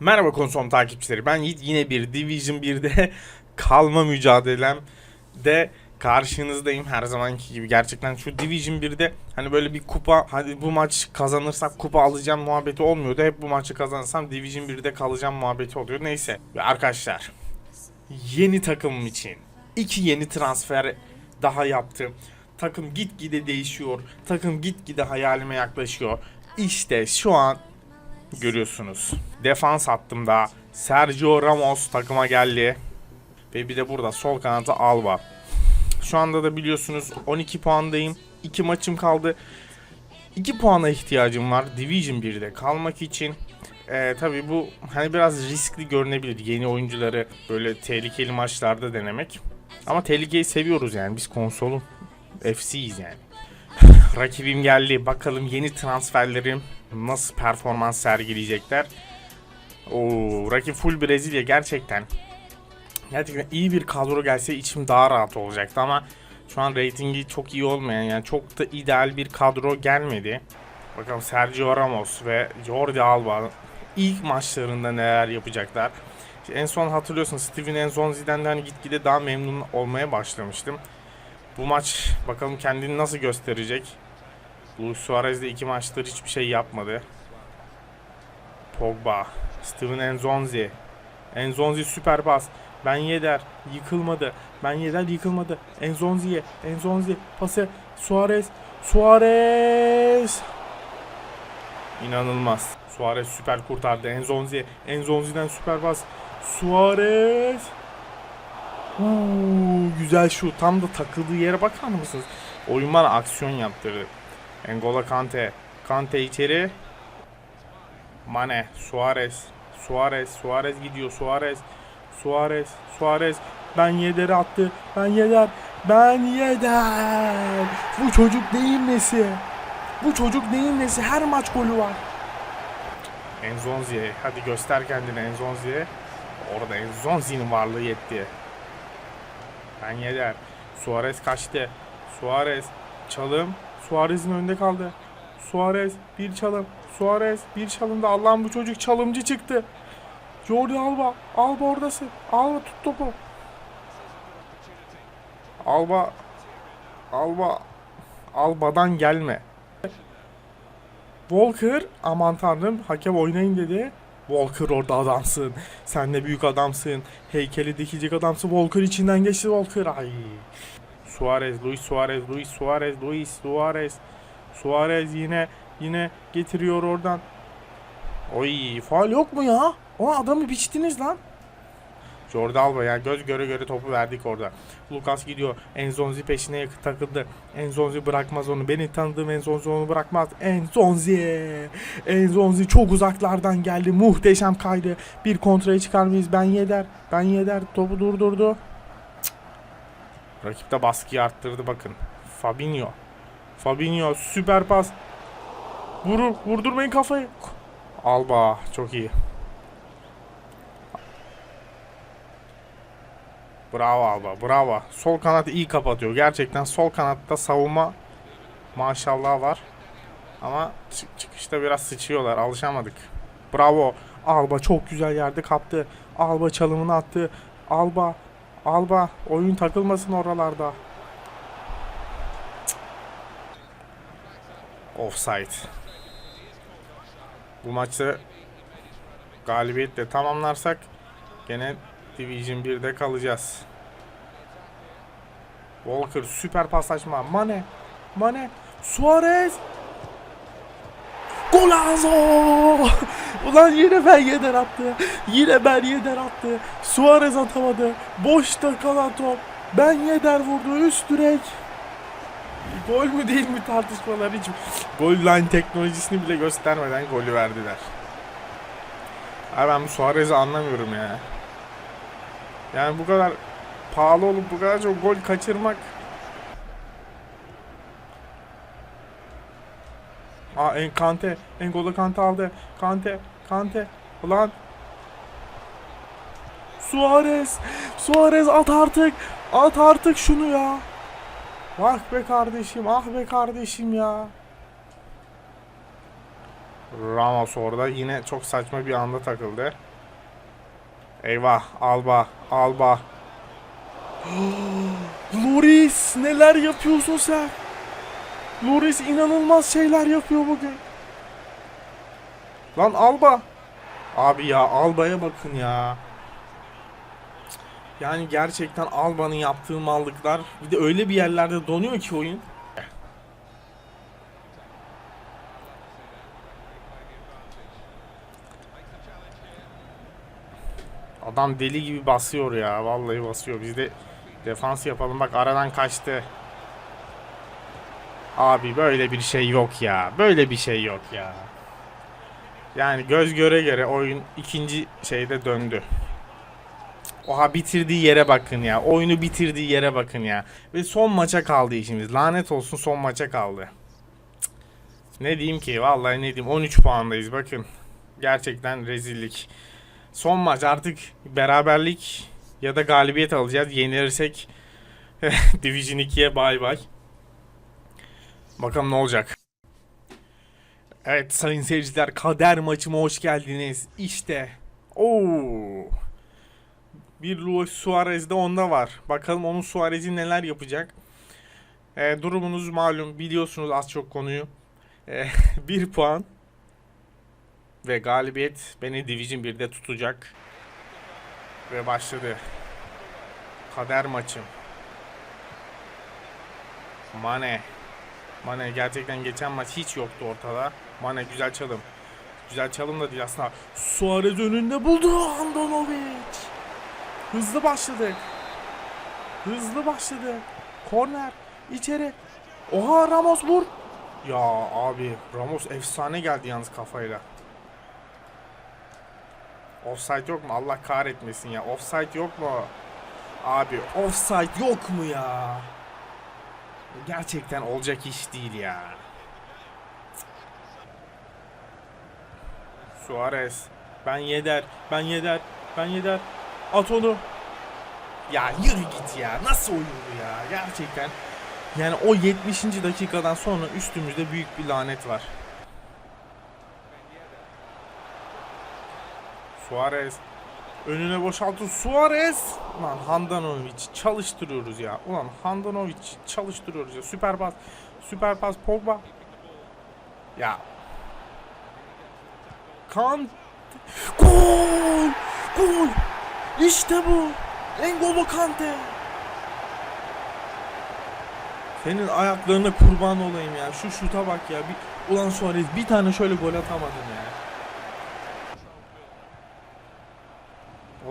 Merhaba konsom takipçileri. Ben yine bir Division 1'de kalma mücadelemde karşınızdayım her zamanki gibi. Gerçekten şu Division 1'de hani böyle bir kupa hadi bu maç kazanırsak kupa alacağım muhabbeti olmuyordu. Hep bu maçı kazanırsam Division 1'de kalacağım muhabbeti oluyor. Neyse arkadaşlar yeni takımım için iki yeni transfer daha yaptım. Takım gitgide değişiyor. Takım gitgide hayalime yaklaşıyor. İşte şu an görüyorsunuz. Defans hattımda Sergio Ramos takıma geldi. Ve bir de burada sol kanatta Alba. Şu anda da biliyorsunuz 12 puandayım. 2 maçım kaldı. 2 puana ihtiyacım var Division 1'de kalmak için. Ee, tabii bu hani biraz riskli görünebilir yeni oyuncuları böyle tehlikeli maçlarda denemek. Ama tehlikeyi seviyoruz yani biz konsolun FC'yiz yani. Rakibim geldi. Bakalım yeni transferlerim nasıl performans sergileyecekler. Oo, rakip full Brezilya gerçekten. Gerçekten iyi bir kadro gelse içim daha rahat olacaktı ama şu an reytingi çok iyi olmayan yani çok da ideal bir kadro gelmedi. Bakalım Sergio Ramos ve Jordi Alba ilk maçlarında neler yapacaklar. İşte en son hatırlıyorsun Steven Enzonzi'den de hani gitgide daha memnun olmaya başlamıştım. Bu maç bakalım kendini nasıl gösterecek. Luis Suarez de iki maçtır hiçbir şey yapmadı. Pogba, Steven Enzonzi. Enzonzi süper pas. Ben Yedder yıkılmadı. Ben Yedder yıkılmadı. Enzonzi'ye. Enzonzi pası. Suarez. Suarez. İnanılmaz. Suarez süper kurtardı. Enzonzi. Enzonzi'den süper pas. Suarez. Uuu, güzel şu tam da takıldığı yere bakar mısınız? Oyun bana aksiyon yaptırdı. Engola Kante. Kante içeri. Mane. Suarez. Suarez. Suarez gidiyor. Suarez. Suarez. Suarez. Ben Yeder'i attı. Ben Yeder. Ben Yeder. Bu çocuk neyin nesi? Bu çocuk neyin nesi? Her maç golü var. Enzonzi'ye. Hadi göster kendini Enzonzi'ye. Orada Enzonzi'nin varlığı yetti. Ben Yeder. Suarez kaçtı. Suarez. Çalım. Suarez'in önünde kaldı. Suarez bir çalım. Suarez bir çalımda Allah'ım bu çocuk çalımcı çıktı. Jordi Alba. Alba oradasın. Alba tut topu. Alba. Alba. Alba'dan gelme. Walker aman tanrım hakem oynayın dedi. Walker orada adamsın. Sen de büyük adamsın. Heykeli dikecek adamsın. Walker içinden geçti Walker. Ay. Suarez, Luis Suarez, Luis Suarez, Luis Suarez. Suarez yine yine getiriyor oradan. Oy, faal yok mu ya? O adamı biçtiniz lan. Jordi Alba ya göz göre göre topu verdik orada. Lucas gidiyor. Enzonzi peşine yakın takıldı. Enzonzi bırakmaz onu. Beni tanıdığım Enzonzi onu bırakmaz. Enzonzi. Enzonzi çok uzaklardan geldi. Muhteşem kaydı. Bir kontraya çıkar mıyız? Ben yeder. Ben yeder. Topu durdurdu. Rakip de baskıyı arttırdı bakın. Fabinho. Fabinho süper pas. Vurur. Vurdurmayın kafayı. Alba çok iyi. Bravo Alba, bravo. Sol kanat iyi kapatıyor. Gerçekten sol kanatta savunma maşallah var. Ama çık- çıkışta biraz sıçıyorlar. Alışamadık. Bravo. Alba çok güzel yerde kaptı. Alba çalımını attı. Alba, Alba oyun takılmasın oralarda. Cık. Offside. Bu maçı galibiyetle tamamlarsak gene Division 1'de kalacağız. Walker süper paslaşma. Mane. Mane. Suarez. Golazo! Ulan yine ben yeder attı. Yine ben yeder attı. Suarez atamadı. Boşta kalan top. Ben yeder vurdu. Üst direk. Gol mü değil mi tartışmalar hiç. Gol line teknolojisini bile göstermeden golü verdiler. Abi ben bu Suarez'i anlamıyorum ya. Yani bu kadar pahalı olup bu kadar çok gol kaçırmak. Aa en Kante, Engola Kante aldı. Kante, Kante. Ulan. Suarez, Suarez at artık. At artık şunu ya. Ah be kardeşim, ah be kardeşim ya. Ramos orada yine çok saçma bir anda takıldı. Eyvah Alba Alba. Loris neler yapıyorsun sen? Loris inanılmaz şeyler yapıyor bugün. Lan Alba. Abi ya Alba'ya bakın ya. Yani gerçekten Alba'nın yaptığı mallıklar bir de öyle bir yerlerde donuyor ki oyun. Adam deli gibi basıyor ya. Vallahi basıyor. Biz de defans yapalım. Bak aradan kaçtı. Abi böyle bir şey yok ya. Böyle bir şey yok ya. Yani göz göre göre oyun ikinci şeyde döndü. Oha bitirdiği yere bakın ya. Oyunu bitirdiği yere bakın ya. Ve son maça kaldı işimiz. Lanet olsun son maça kaldı. Ne diyeyim ki? Vallahi ne diyeyim? 13 puandayız bakın. Gerçekten rezillik. Son maç artık beraberlik ya da galibiyet alacağız. Yenilirsek Division 2'ye bay bay. Bakalım ne olacak. Evet sayın seyirciler kader maçıma hoş geldiniz. İşte. Oo. Bir Luis Suarez de onda var. Bakalım onun Suarez'i neler yapacak. E, durumunuz malum biliyorsunuz az çok konuyu. E, bir puan ve galibiyet beni Division 1'de tutacak. Ve başladı. Kader maçım. Mane. Mane gerçekten geçen maç hiç yoktu ortada. Mane güzel çalım. Güzel çalım da değil aslında. Suarez önünde buldu Andanovic. Hızlı başladık. Hızlı başladı. Korner. içeri. Oha Ramos vur. Ya abi Ramos efsane geldi yalnız kafayla. Offside yok mu? Allah kahretmesin ya. Offside yok mu? Abi offside yok mu ya? Gerçekten olacak iş değil ya. Suarez. Ben yeder. Ben yeder. Ben yeder. At onu. Ya yürü git ya. Nasıl oyun bu ya? Gerçekten. Yani o 70. dakikadan sonra üstümüzde büyük bir lanet var. Suarez. Önüne boşaltın Suarez. Ulan Handanovic çalıştırıyoruz ya. Ulan Handanovic çalıştırıyoruz ya. Süper pas. Süper pas Pogba. Ya. Kan. Gol! Gol! İşte bu. N'Golo Kante. Senin ayaklarına kurban olayım ya. Şu şuta bak ya. Bir, ulan Suarez bir tane şöyle gol atamadın ya.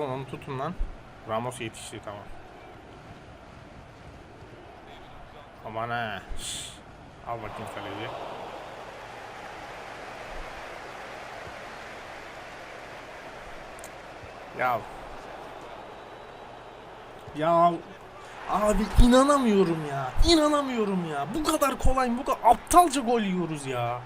Ulan onu tutun lan. Ramos yetişti tamam. Aman ha. Şş. Al bakayım kaleci. Ya. Ya. Abi inanamıyorum ya. İnanamıyorum ya. Bu kadar kolay, bu kadar aptalca gol yiyoruz ya.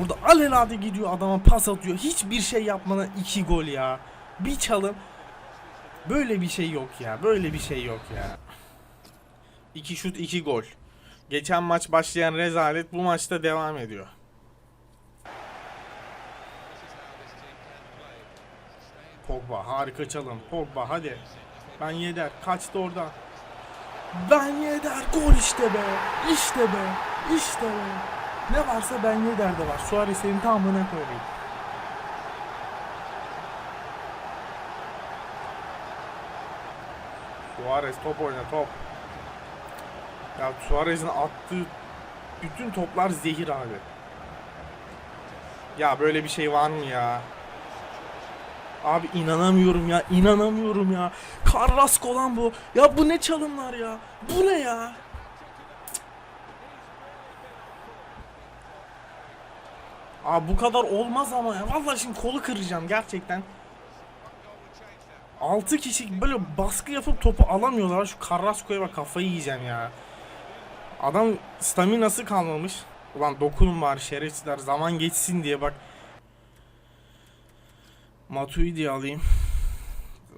Orada alelade gidiyor adama pas atıyor. Hiçbir şey yapmadan iki gol ya. Bir çalım. Böyle bir şey yok ya. Böyle bir şey yok ya. İki şut iki gol. Geçen maç başlayan rezalet bu maçta devam ediyor. Pogba harika çalım. Pogba hadi. Ben yeder. Kaçtı oradan. Ben yeder. Gol işte be. İşte be. İşte be. Ne varsa ben yederde var. Suarez senin tamamına koyayım. Suarez top oyna top. Ya Suarez'in attığı bütün toplar zehir abi. Ya böyle bir şey var mı ya? Abi inanamıyorum ya, inanamıyorum ya. Carrasco lan bu. Ya bu ne çalımlar ya? Bu ne ya? Abi bu kadar olmaz ama ya. Vallahi şimdi kolu kıracağım gerçekten. 6 kişi böyle baskı yapıp topu alamıyorlar. Şu Carrasco'ya bak kafayı yiyeceğim ya. Adam staminası kalmamış. Ulan dokunun var şerefsizler zaman geçsin diye bak. Matuidi alayım.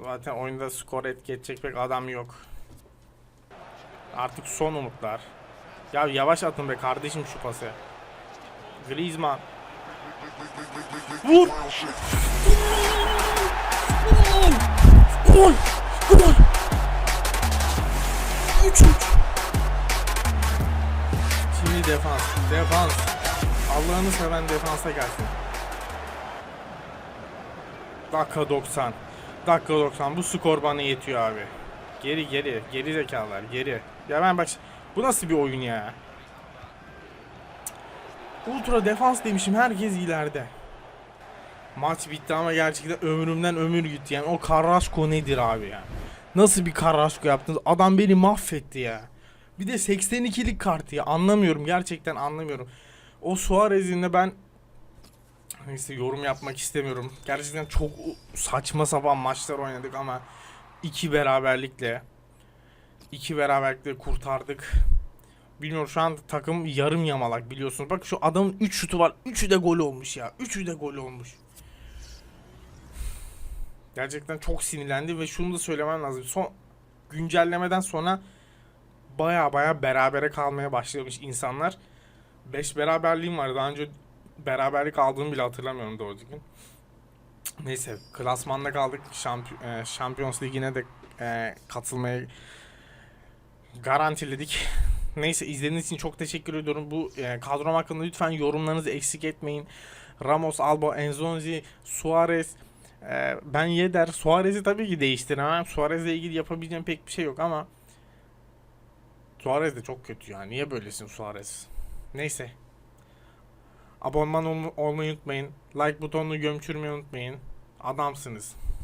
Zaten oyunda skor etki edecek pek adam yok. Artık son umutlar. Ya yavaş atın be kardeşim şu pası. Griezmann. Vur! Gol! Gol! 3 3 Şimdi defans. Defans. Allah'ını seven defansa gelsin. Dakika 90. Dakika 90. Bu skor bana yetiyor abi. Geri geri. Geri zekalar. Geri. Ya ben bak bu nasıl bir oyun ya? Ultra defans demişim. Herkes ileride. Maç bitti ama gerçekten ömrümden ömür gitti. Yani o Carrasco nedir abi ya? Nasıl bir Carrasco yaptınız? Adam beni mahvetti ya. Bir de 82'lik kartı ya. Anlamıyorum. Gerçekten anlamıyorum. O Suarez'in de ben neyse yorum yapmak istemiyorum. Gerçekten çok saçma sapan maçlar oynadık ama iki beraberlikle iki beraberlikle kurtardık. Bilmiyorum şu an takım yarım yamalak biliyorsunuz. Bak şu adamın 3 şutu var. 3'ü de gol olmuş ya. 3'ü de gol olmuş. Gerçekten çok sinirlendi ve şunu da söylemem lazım. Son güncellemeden sonra baya baya berabere kalmaya başlamış insanlar. 5 beraberliğim var. Daha önce beraberlik aldığımı bile hatırlamıyorum doğru düzgün. Neyse klasmanda kaldık. Şampiyon, Şampiyons Ligi'ne de e, katılmayı garantiledik. Neyse izlediğiniz için çok teşekkür ediyorum. Bu e, kadrom hakkında lütfen yorumlarınızı eksik etmeyin. Ramos, Alba, Enzonzi, Suarez, e, ben Yeder. Suarez'i tabii ki değiştiremem. Suarez'le ilgili yapabileceğim pek bir şey yok ama Suarez de çok kötü ya. Niye böylesin Suarez? Neyse. Abonman ol- olmayı unutmayın. Like butonunu gömçürmeyi unutmayın. Adamsınız.